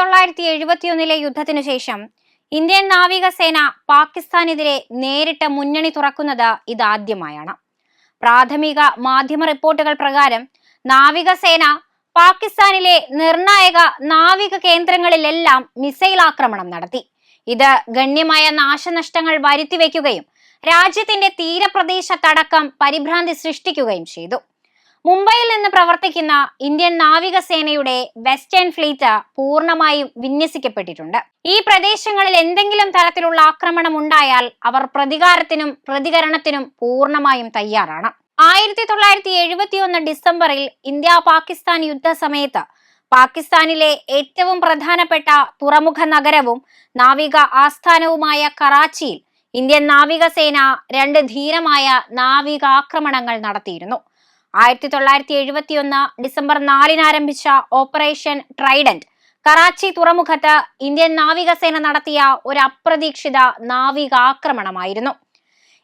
തൊള്ളായിരത്തി എഴുപത്തിയൊന്നിലെ യുദ്ധത്തിനു ശേഷം ഇന്ത്യൻ നാവികസേന പാകിസ്ഥാനെതിരെ നേരിട്ട് മുന്നണി തുറക്കുന്നത് ഇതാദ്യമായാണ്. പ്രാഥമിക മാധ്യമ റിപ്പോർട്ടുകൾ പ്രകാരം നാവികസേന പാകിസ്ഥാനിലെ നിർണായക നാവിക കേന്ദ്രങ്ങളിലെല്ലാം മിസൈൽ ആക്രമണം നടത്തി. ഇത് ഗണ്യമായ നാശനഷ്ടങ്ങൾ വരുത്തിവെക്കുകയും രാജ്യത്തിന്റെ തീരപ്രദേശത്തടക്കം പരിഭ്രാന്തി സൃഷ്ടിക്കുകയും ചെയ്തു. മുംബൈയിൽ നിന്ന് പ്രവർത്തിക്കുന്ന ഇന്ത്യൻ നാവികസേനയുടെ വെസ്റ്റേൺ ഫ്ലീറ്റ് പൂർണമായും വിന്യസിക്കപ്പെട്ടിട്ടുണ്ട്. ഈ പ്രദേശങ്ങളിൽ എന്തെങ്കിലും തരത്തിലുള്ള ആക്രമണം ഉണ്ടായാൽ അവർ പ്രതികാരത്തിനും പ്രതികരണത്തിനും പൂർണമായും തയ്യാറാണ്. ആയിരത്തി തൊള്ളായിരത്തി എഴുപത്തിയൊന്ന് ഡിസംബറിൽ ഇന്ത്യ പാകിസ്ഥാൻ യുദ്ധ സമയത്ത് പാകിസ്ഥാനിലെ ഏറ്റവും പ്രധാനപ്പെട്ട തുറമുഖ നഗരവും നാവിക ആസ്ഥാനവുമായ കറാച്ചിയിൽ ഇന്ത്യൻ നാവികസേന രണ്ട് ധീരമായ നാവിക ആക്രമണങ്ങൾ നടത്തിയിരുന്നു. ആയിരത്തി തൊള്ളായിരത്തി എഴുപത്തിയൊന്ന് ഡിസംബർ നാലിന് ആരംഭിച്ച ഓപ്പറേഷൻ ട്രൈഡന്റ്. കറാച്ചി തുറമുഖത്ത് ഇന്ത്യൻ നാവികസേന നടത്തിയ ഒരു അപ്രതീക്ഷിത നാവികാക്രമണമായിരുന്നു.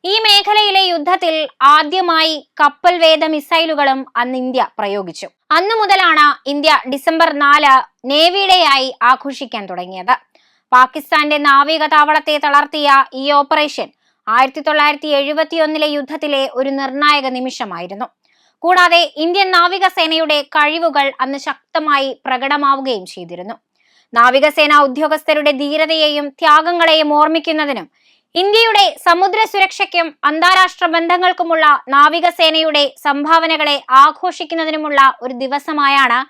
ഈ മേഖലയിലെ യുദ്ധത്തിൽ ആദ്യമായി കപ്പൽ വേദ മിസൈലുകളും അന്ന് ഇന്ത്യ പ്രയോഗിച്ചു. അന്നു മുതലാണ് ഇന്ത്യ ഡിസംബർ നാല് നേവി ഡേ ആയി ആഘോഷിക്കാൻ തുടങ്ങിയത്. പാകിസ്ഥാന്റെ നാവിക താവളത്തെ തളർത്തിയ ഈ ഓപ്പറേഷൻ ആയിരത്തി തൊള്ളായിരത്തി എഴുപത്തിയൊന്നിലെ യുദ്ധത്തിലെ ഒരു നിർണായക നിമിഷമായിരുന്നു. കൂടാതെ ഇന്ത്യൻ നാവികസേനയുടെ കഴിവുകൾ അന്ന് ശക്തമായി പ്രകടമാവുകയും ചെയ്തിരുന്നു. നാവികസേന ഉദ്യോഗസ്ഥരുടെ ധീരതയെയും ത്യാഗങ്ങളെയും ഓർമ്മിക്കുന്നതിനും ഇന്ത്യയുടെ സമുദ്ര സുരക്ഷയ്ക്കും അന്താരാഷ്ട്ര ബന്ധങ്ങൾക്കുമുള്ള നാവികസേനയുടെ സംഭാവനകളെ ആഘോഷിക്കുന്നതിനുമുള്ള ഒരു ദിവസമായാണ്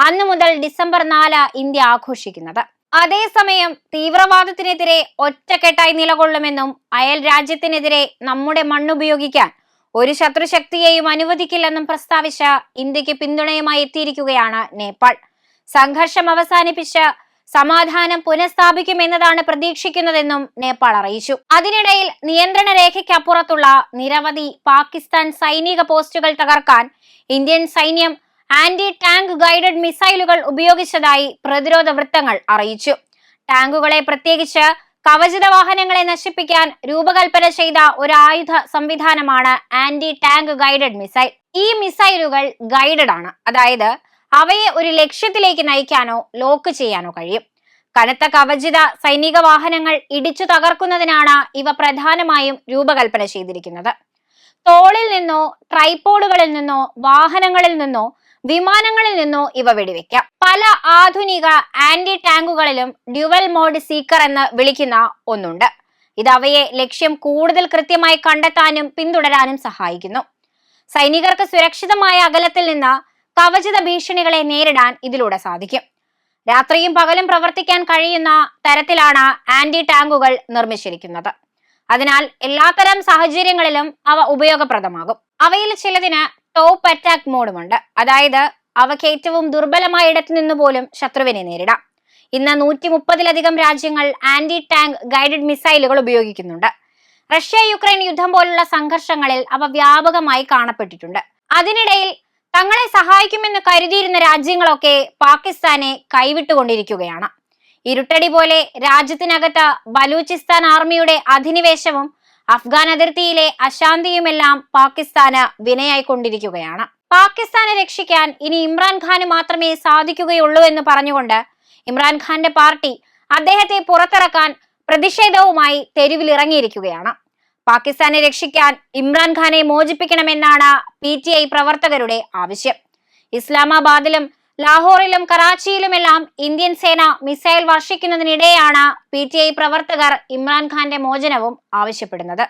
അന്നു മുതൽ ഡിസംബർ നാല് ഇന്ത്യ ആഘോഷിക്കുന്നത്. അതേസമയം തീവ്രവാദത്തിനെതിരെ ഒറ്റക്കെട്ടായി നിലകൊള്ളുമെന്നും അയൽ രാജ്യത്തിനെതിരെ നമ്മുടെ മണ്ണുപയോഗിക്കാൻ ഒരു ശത്രുശക്തിയെയും അനുവദിക്കില്ലെന്നും പ്രസ്താവിച്ച ഇന്ത്യയ്ക്ക് പിന്തുണയുമായി എത്തിയിരിക്കുകയാണ് നേപ്പാൾ. സംഘർഷം അവസാനിപ്പിച്ച് സമാധാനം പുനഃസ്ഥാപിക്കുമെന്നതാണ് പ്രതീക്ഷിക്കുന്നതെന്നും നേപ്പാൾ അറിയിച്ചു. അതിനിടയിൽ നിയന്ത്രണ രേഖയ്ക്കപ്പുറത്തുള്ള നിരവധി പാകിസ്ഥാൻ സൈനിക പോസ്റ്റുകൾ തകർക്കാൻ ഇന്ത്യൻ സൈന്യം ആന്റി ടാങ്ക് ഗൈഡഡ് മിസൈലുകൾ ഉപയോഗിച്ചതായി പ്രതിരോധ വൃത്തങ്ങൾ അറിയിച്ചു. ടാങ്കുകളെ പ്രത്യേകിച്ച് കവചിത വാഹനങ്ങളെ നശിപ്പിക്കാൻ രൂപകൽപ്പന ചെയ്ത ഒരു ആയുധ സംവിധാനമാണ് ആന്റി ടാങ്ക് ഗൈഡഡ് മിസൈൽ. ഈ മിസൈലുകൾ ഗൈഡഡ് ആണ്. അതായത് അവയെ ഒരു ലക്ഷ്യത്തിലേക്ക് നയിക്കാനോ ലോക്ക് ചെയ്യാനോ കഴിയും. കനത്ത കവചിത സൈനിക വാഹനങ്ങൾ ഇടിച്ചു തകർക്കുന്നതിനാണ് ഇവ പ്രധാനമായും രൂപകൽപ്പന ചെയ്തിരിക്കുന്നത്. തോളിൽ നിന്നോ ട്രൈപോഡുകളിൽ നിന്നോ വാഹനങ്ങളിൽ നിന്നോ വിമാനങ്ങളിൽ നിന്നോ ഇവ വെടിവെക്കാം. പല ആധുനിക ആന്റി ടാങ്കുകളിലും ഡ്യുവൽ മോഡ് സീക്കർ എന്ന് വിളിക്കുന്ന ഒന്നുണ്ട്. ഇത് അവയെ ലക്ഷ്യം കൂടുതൽ കൃത്യമായി കണ്ടെത്താനും പിന്തുടരാനും സഹായിക്കുന്നു. സൈനികർക്ക് സുരക്ഷിതമായ അകലത്തിൽ നിന്ന് കവചിത ഭീഷണികളെ നേരിടാൻ ഇതിലൂടെ സാധിക്കും. രാത്രിയും പകലും പ്രവർത്തിക്കാൻ കഴിയുന്ന തരത്തിലാണ് ആന്റി ടാങ്കുകൾ നിർമ്മിച്ചിരിക്കുന്നത്. അതിനാൽ എല്ലാത്തരം സാഹചര്യങ്ങളിലും അവ ഉപയോഗപ്രദമാകും. അവയിൽ ചിലതിന് ടോപ്പ് അറ്റാക്ക് മോഡും ഉണ്ട്. അതായത് അവയ്ക്ക് ഏറ്റവും ദുർബലമായ ഇടത്തു നിന്ന് പോലും ശത്രുവിനെ നേരിടാം. ഇന്ന് നൂറ്റി മുപ്പതിലധികം രാജ്യങ്ങൾ ആന്റി ടാങ്ക് ഗൈഡഡ് മിസൈലുകൾ ഉപയോഗിക്കുന്നുണ്ട്. റഷ്യ യുക്രൈൻ യുദ്ധം പോലുള്ള സംഘർഷങ്ങളിൽ അവ വ്യാപകമായി കാണപ്പെട്ടിട്ടുണ്ട്. അതിനിടയിൽ തങ്ങളെ സഹായിക്കുമെന്ന് കരുതിയിരുന്ന രാജ്യങ്ങളൊക്കെ പാകിസ്ഥാനെ കൈവിട്ടുകൊണ്ടിരിക്കുകയാണ്. ഇരുട്ടടി പോലെ രാജ്യത്തിനകത്ത് ബലൂചിസ്ഥാൻ ആർമിയുടെ അധിനിവേശവും അഫ്ഗാൻ അതിർത്തിയിലെ അശാന്തിയുമെല്ലാം പാകിസ്ഥാന് വിനയായിക്കൊണ്ടിരിക്കുകയാണ്. പാകിസ്ഥാനെ രക്ഷിക്കാൻ ഇനി ഇമ്രാൻഖാന് മാത്രമേ സാധിക്കുകയുള്ളൂ എന്ന് പറഞ്ഞുകൊണ്ട് ഇമ്രാൻഖാന്റെ പാർട്ടി അദ്ദേഹത്തെ പുറത്തിറക്കാൻ പ്രതിഷേധവുമായി തെരുവിലിറങ്ങിയിരിക്കുകയാണ്. പാകിസ്ഥാനെ രക്ഷിക്കാൻ ഇമ്രാൻഖാനെ മോചിപ്പിക്കണമെന്നാണ് പി ടി ഐ പ്രവർത്തകരുടെ ആവശ്യം. ഇസ്ലാമാബാദിലും ലാഹോറിലും കറാച്ചിയിലുമെല്ലാം ഇന്ത്യൻ സേന മിസൈൽ വർഷിക്കുന്നതിനിടെയാണ് പി ടി ഐ പ്രവർത്തകർ ഇമ്രാൻഖാന്റെ മോചനവും ആവശ്യപ്പെടുന്നത്.